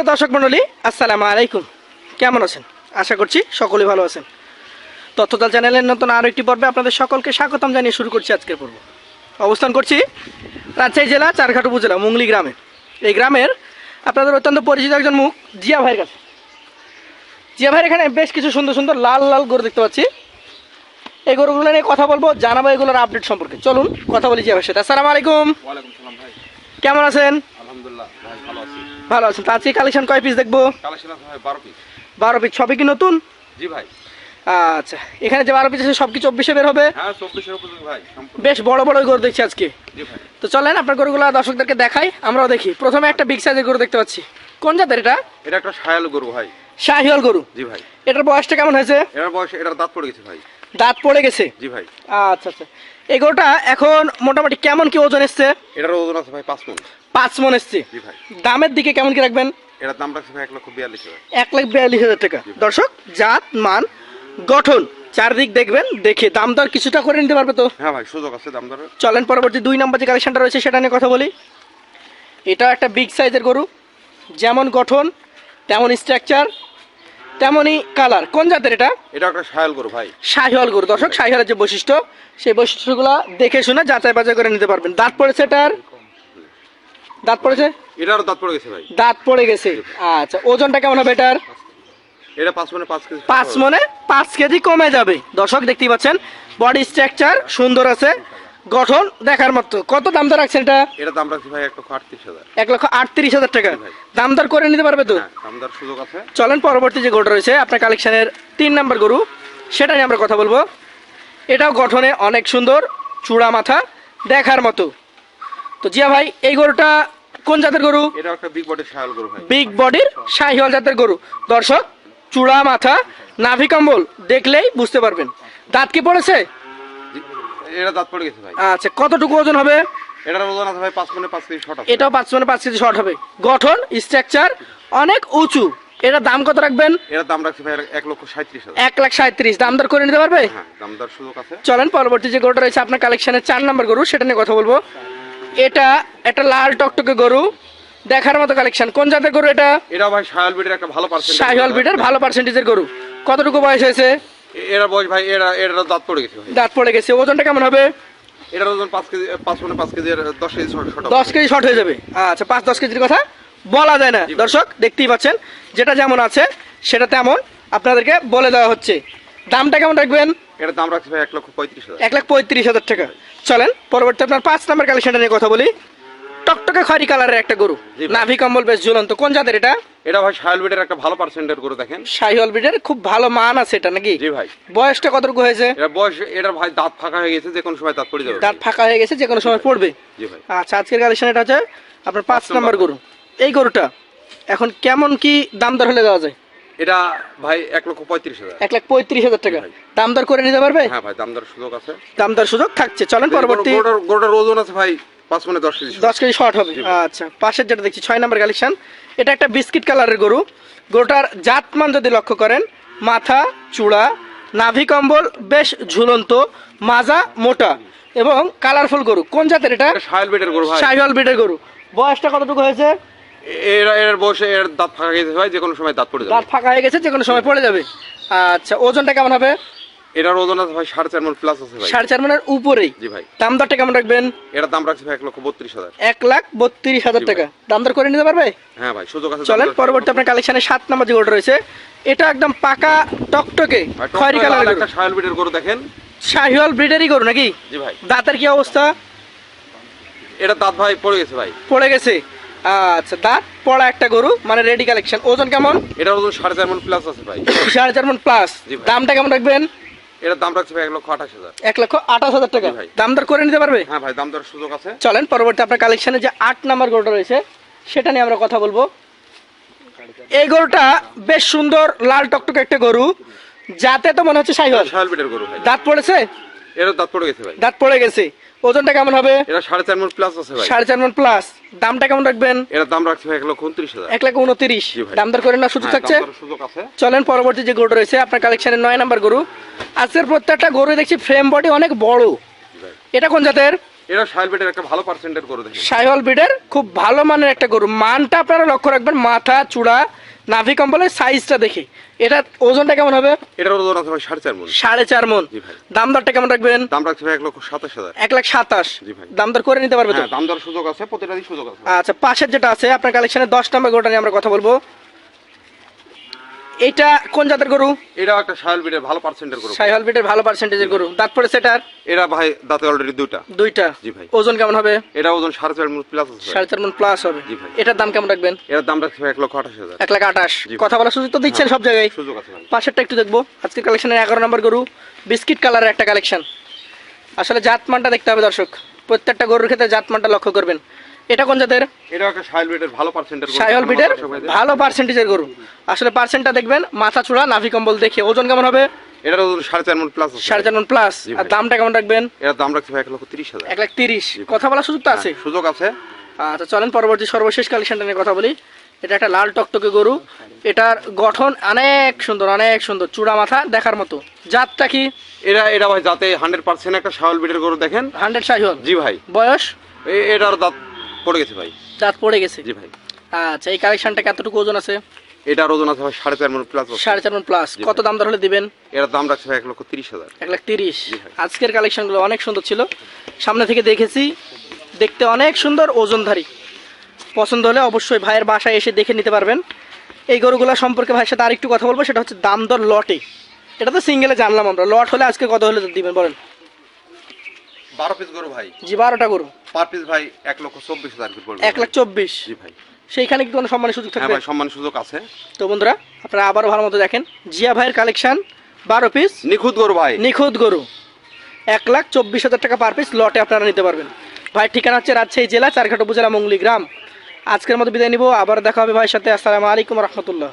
সুপ্রিয় দর্শক মণ্ডলী, আসসালামু আলাইকুম। কেমন আছেন? আশা করছি সকলেই ভালো আছেন। তথ্যতাল চ্যানেলের নতুন আরও একটি পর্বে আপনাদের সকলকে স্বাগতম জানিয়ে শুরু করছি আজকের পর্ব। অবস্থান করছি রাজশাহী জেলা চারঘাট উপজেলা মুংলি গ্রামে। এই গ্রামের আপনাদের অত্যন্ত পরিচিত একজন মুখ, জিয়া ভাইয়ের কাছে। জিয়া ভাইয়ের এখানে বেশ কিছু সুন্দর সুন্দর লাল লাল গরু দেখতে পাচ্ছি। এই গরুগুলো নিয়ে কথা বলব, জানাব এগুলোর আপডেট সম্পর্কে। চলুন, কথা বলি জিয়া ভাইয়ের সাথে। আসসালামু আলাইকুম। ভাই। কেমন আছেন? আলহামদুলিল্লাহ ভালো আছি। ভালো আছেন। তো আজকে কালেকশন কয় পিস দেখব? কালেকশন আছে ভাই বারো পিস সবই কি নতুন? জি ভাই। আচ্ছা এখানে যে বারো পিস আছে সব কি বের হবে? হ্যাঁ চব্বিশের উপর ভাই বেশ বড় বড় গরু দেখছি আজকে। জি ভাই। তো চলেন আপনার গরুগুলো দর্শকদেরকে দেখাই আমরাও দেখি। প্রথমে একটা বিগ সাইজের গরু দেখতে পাচ্ছি। কোন জাতের এটা? এটা একটা সায়াল গরু ভাই। শাহিওয়াল গরু। জি ভাই। এটার বয়সটা কেমন হয়েছে? এটার বয়স এটার দাঁত পড়ে গেছে ভাই। দাঁত পড়ে গেছে? জি ভাই। আচ্ছা আচ্ছা। এই গরুটা এখন মোটামুটি কেমন কি ওজন এসছে? এটার ওজন আছে ভাই পাঁচ মন। পাঁচ মন এসছে। জি ভাই। দামের দিকে কেমন কি রাখবেন? এটার দাম রাখছে ভাই এক লক্ষ বিয়াল্লিশ হাজার। এক লাখ বিয়াল্লিশ হাজার টাকা। দর্শক জাত মান গঠন চারদিক দেখবেন দেখে দাম দর কিছুটা করে নিতে পারবে তো? হ্যাঁ ভাই সুযোগ আছে দাম দরের। চলেন পরবর্তী দুই নম্বর যে কালেকশনটা রয়েছে সেটা নিয়ে কথা বলি। এটা একটা বিগ সাইজের গরু। যেমন গঠন তেমন স্ট্রাকচার তেমনই কালার। কোন জাতের এটা? এটা একটা সায়াল গরু ভাই। শাহিওয়াল গরু। দর্শক শাহিওয়ালের যে বৈশিষ্ট্য সেই বৈশিষ্ট্যগুলো দেখে শুনে যাচাই বাছাই করে নিতে পারবেন। দাঁত পড়েছে এটার? দাঁত পড়েছে? এটারও দাঁত পড়ে গেছে ভাই। দাঁত পড়ে গেছে। আচ্ছা ওজনটা কেমন হবে এটার? এটা পাঁচ মনে পাঁচ কেজি। পাঁচ মনে পাঁচ কেজি কমে যাবে। দর্শক দেখতেই পাচ্ছেন বডি স্ট্রাকচার সুন্দর আছে। গঠন দেখার মতো। কত দাম দর রাখছেন এটা? এটার দাম রাখছি ভাই এক লক্ষ আটত্রিশ হাজার। এক লক্ষ আটত্রিশ হাজার টাকা। দাম দর করে নিতে পারবে তো? হ্যাঁ দাম দর সুযোগ আছে। চলেন পরবর্তী যে গরুটা রয়েছে আপনার কালেকশনের তিন নাম্বার গরু সেটা নিয়ে আমরা কথা বলব। এটাও গঠনে অনেক সুন্দর চূড়া মাথা দেখার মতো। তো জিয়া ভাই এই গরুটা কোন জাতের গরু? এটা একটা বিগ বডির সায়াল গরু ভাই। বিগ বডির শাহিওয়াল জাতের গরু। দর্শক চূড়া মাথা নাভি কম্বল দেখলেই বুঝতে পারবেন। দাঁত কি পড়েছে? এটা দাঁত পড়ে গেছে ভাই। আচ্ছা কতটুকু ওজন হবে? এটার ওজন আছে ভাই পাঁচ মনে পাঁচ কেজি শর্ট আছে এটাও পাঁচ মানে পাঁচ কেজি শর্ট হবে। গঠন স্ট্রাকচার অনেক উঁচু। এটার দাম কত রাখবেন? এটার দাম রাখছি ভাই এক লক্ষ সাঁত্রিশ হাজার। এক লাখ সাঁত্রিশ দাম দর করে নিতে পারবে? হ্যাঁ দাম দর সুযোগ আছে। চলেন পরবর্তী যে গরুটা রয়েছে আপনার কালেকশনের চার নম্বর গরু সেটা নিয়ে কথা বলব। এটা একটা লাল টকটকে গরু। দেখার মতো কালেকশন কোন জাতের গরু এটা? এটা ভাই বিটের একটা ভালো পার্সেন্ট শাহিওয়াল বিটের ভালো পার্সেন্টেজের গরু। কতটুকু বয়স হয়েছে? এরা বয়স ভাই এরা এরা দাঁত পড়ে গেছে ভাই। দাঁত পড়ে গেছে ওজনটা কেমন হবে? এটার ওজন পাঁচ কেজি পাঁচ মানে পাঁচ কেজি দশ কেজি দশ কেজি শর্ট হয়ে যাবে। আচ্ছা পাঁচ দশ কেজির কথা বলা যায় না। দর্শক দেখতেই পাচ্ছেন যেটা যেমন আছে সেটা তেমন আপনাদেরকে বলে দেওয়া হচ্ছে। দামটা কেমন রাখবেন? এটার দাম রাখছি ভাই এক লক্ষ পঁয়ত্রিশ হাজার। এক লাখ পঁয়ত্রিশ হাজার টাকা। চলেন পরবর্তী আপনার পাঁচ নাম্বার কালেকশনটা নিয়ে কথা বলি। টকটকে খয়রি কালারের একটা গরু। নাভি কম্বল বেশ ঝুলন্ত কোন জাতের এটা? এটা ভাই সায়াল বিটের একটা ভালো পার্সেন্টের করে দেখেন। শাহিওয়াল ব্রিডের খুব ভালো মান আছে এটা নাকি? জি ভাই। বয়সটা কতটুকু হয়েছে? এটা বয়স এটার ভাই দাঁত ফাঁকা হয়ে গেছে যে কোনো সময় দাঁত পড়ে যাবে। দাঁত ফাঁকা হয়ে গেছে যে কোনো সময় পড়বে। জি ভাই। আচ্ছা আজকের কালেকশন এটা হচ্ছে আপনার পাঁচ নাম্বার। গরু। এই গরুটা এখন কেমন কি দাম দর হলে দেওয়া যায়? এটা ভাই এক লক্ষ পঁয়ত্রিশ হাজার। এক লাখ পঁয়ত্রিশ হাজার টাকা। দাম দর করে নিতে পারবে? হ্যাঁ ভাই দাম দর সুযোগ আছে। দাম দর সুযোগ থাকছে। চলেন পরবর্তী গরুটার ওজন আছে ভাই পাঁচ মানে দশ কেজি দশ কেজি শর্ট হবে। আচ্ছা পাশের যেটা দেখছি ছয় নাম্বার কালেকশন। এটা একটা বিস্কিট কালারের গরু। গরুটার জাতমান যদি লক্ষ্য করেন মাথা চূড়া নাভি কম্বল বেশ ঝুলন্ত মাজা মোটা এবং কালারফুল গরু। কোন জাতের এটা? এটা বিটের গরু শাহিওয়াল ব্রিডের গরু। বয়সটা কতটুকু হয়েছে? এরা এর বয়সে এর দাঁত ফাঁকা গেছে ভাই যে কোনো সময় দাঁত পড়ে দাঁত যাবে ফাঁকা হয়ে গেছে যে কোনো সময় পড়ে যাবে। আচ্ছা ওজনটা কেমন হবে? এটার ওজন আছে ভাই সাড়ে চার মন প্লাস আছে ভাই। সাড়ে চার মনের উপরেই? জি ভাই। দাম দরটা কেমন রাখবেন? এটার দাম রাখছি ভাই এক লক্ষ বত্রিশ হাজার। এক লাখ বত্রিশ হাজার টাকা। দাম দর করে নিতে পারবে? হ্যাঁ ভাই সুযোগ আছে চলেন পরবর্তী আপনার কালেকশনে সাত নাম্বার যে রয়েছে এটা একদম পাকা টকটকে খয়রি কালার একটা সায়াল বিটের গরু দেখেন। শাহিওয়াল ব্রিডেরই গরু নাকি? জি ভাই। দাঁতের কি অবস্থা? এটা দাঁত ভাই পড়ে গেছে ভাই। পড়ে গেছে? আচ্ছা দাঁত পড়া একটা গরু মানে রেডি কালেকশন ওজন কেমন? এটার ওজন সাড়ে চার মন প্লাস আছে ভাই। সাড়ে চার মন প্লাস দামটা কেমন রাখবেন? এটার দাম রাখছে ভাই এক লক্ষ আঠাশ হাজার। এক লক্ষ আঠাশ হাজার টাকা। ভাই। দাম দর করে নিতে পারবে? হ্যাঁ ভাই দাম দর সুযোগ আছে। চলেন পরবর্তী আপনার কালেকশনে যে আট নাম্বার গরুটা রয়েছে সেটা নিয়ে আমরা কথা বলব। এই গরুটা বেশ সুন্দর লাল টকটকে একটা গরু। যাতে তো মনে হচ্ছে গরু ভাই। দাঁত পড়েছে? এর দাঁত পড়ে গেছে ভাই। দাঁত পড়ে গেছে। ওজনটা কেমন হবে? এটা সাড়ে চার মন প্লাস আছে ভাই। সাড়ে চার মন প্লাস দামটা কেমন রাখবেন? এটা দাম রাখছে ভাই এক লক্ষ উনত্রিশ হাজার। এক লাখ উনত্রিশ। দাম দর করে না সুযোগ হ্যাঁ, থাকছে? সুযোগ আছে। চলেন পরবর্তী যে গরু রয়েছে আপনার কালেকশনের নয় নাম্বার গরু। আজকের প্রত্যেকটা গরু দেখছি ফ্রেম বডি অনেক বড়। এটা কোন জাতের? এটা বেটের একটা ভালো সাইহল ব্রিডের খুব ভালো মানের একটা গরু। মানটা আপনারা লক্ষ্য রাখবেন মাথা চূড়া নাভি কম্বলের সাইজটা দেখে। এটা ওজনটা কেমন হবে? এটার ওজন আছে ভাই সাড়ে চার মন। সাড়ে চার মন। দাম দরটা কেমন রাখবেন? দাম রাখছে ভাই এক লক্ষ সাতাশ হাজার। এক লাখ সাতাশ। দাম দর করে নিতে পারবে তো? হ্যাঁ দাম দর সুযোগ আছে প্রতিটারই সুযোগ আছে। আচ্ছা পাশের যেটা আছে আপনার কালেকশনে দশ নম্বর গরুটা নিয়ে আমরা কথা বলব। এটা কোন জাতের গরু? এটাও একটা সাহেল বেটের ভালো পার্সেন্টের করে সাইহল ব্রিডের ভালো পার্সেন্টেজের গরু। দাঁত পড়েছে এটার এটা ভাই দাঁতে অলরেডি দুইটা। দুইটা। জি ভাই। ওজন কেমন হবে? এটা ওজন সাড়ে চার মন প্লাস ভাই। সাড়ে চার মন প্লাস হবে। জি ভাই। এটার দাম কেমন রাখবেন? এটার দাম রাখছে এক লক্ষ আঠাশ হাজার। এক লাখ আঠাশ। কথা বলার সুযোগ তো দিচ্ছেন সব জায়গায়। সুযোগ আছে পাশেরটা একটু দেখব। আজকের কালেকশনের এগারো নম্বর গরু বিস্কিট কালারের একটা কালেকশন আসলে জাতমানটা দেখতে হবে দর্শক। প্রত্যেকটা গরুর ক্ষেত্রে জাতমানটা লক্ষ্য করবেন। এটা কোন জাতের? এটাও একটা সাহেল বেটের ভালো পার্সেন্টের করে সাইহল বিটের। ভালো পার্সেন্টেজের গরু। আসলে পার্সেন্টটা দেখবেন মাথা চূড়া নাভি কম্বল দেখে। ওজন কেমন হবে? এটার ওজন সাড়ে চার মন প্লাস সাড়ে চার মন প্লাস আর দামটা কেমন রাখবেন? এটার দাম রাখছে ভাই এক লক্ষ তিরিশ হাজার। এক লাখ তিরিশ। কথা বলার সুযোগ তো আছে? হ্যাঁ, সুযোগ আছে। আচ্ছা চলেন পরবর্তী সর্বশেষ কালেকশনটা নিয়ে কথা বলি। এটা একটা লাল টকটকে গরু। এটার গঠন অনেক সুন্দর অনেক সুন্দর। চূড়া মাথা দেখার মতো। জাতটা কি? এটা এটা ভাই যাতে হান্ড্রেড পার্সেন্ট একটা সাহেল বেটের গরু দেখেন। হান্ড্রেড সাইহল জি ভাই। বয়স? এটার দাঁত পড়ে গেছে ভাই। দাঁত পড়ে গেছে? জি ভাই। আচ্ছা এই কালেকশনটা কতটুকু ওজন আছে? এটার ওজন আছে সাড়ে চার মন প্লাস সাড়ে চার মন প্লাস কত দাম দর হলে দিবেন? এটার দাম রাখছে এক লক্ষ তিরিশ হাজার। এক লাখ তিরিশ। আজকের কালেকশনগুলো অনেক সুন্দর ছিল। সামনে থেকে দেখেছি দেখতে অনেক সুন্দর ওজনধারী। পছন্দ হলে অবশ্যই ভাইয়ের বাসায় এসে দেখে নিতে পারবেন। এই গরুগুলো সম্পর্কে ভাইয়ের সাথে আরেকটু কথা বলব সেটা হচ্ছে দাম দর লটে। এটা তো সিঙ্গেলে জানলাম আমরা। লট হলে আজকে কত হলে দিবেন বলেন? বারো পিস গরু ভাই। জি বারোটা গরু। পার পিস ভাই এক লক্ষ চব্বিশ হাজার পড়বে। এক লাখ চব্বিশ। জি ভাই। সেইখানে কি কোনো সম্মানের সুযোগ হ্যাঁ থাকবে? ভাই সম্মান সুযোগ আছে। তো বন্ধুরা আপনারা আবারও ভালো মতো দেখেন। জিয়া ভাইয়ের কালেকশন বারো পিস নিখুঁত গরু ভাই। নিখুঁত গরু। এক লাখ চব্বিশ হাজার টাকা পার পিস লটে আপনারা নিতে পারবেন। ভাই ঠিকানা হচ্ছে রাজশাহী জেলা চারঘাট উপজেলা মঙ্গলি গ্রাম। আজকের মতো বিদায় নিব। আবার দেখা হবে ভাইয়ের সাথে। আসসালামু আলাইকুম রহমতুল্লাহ।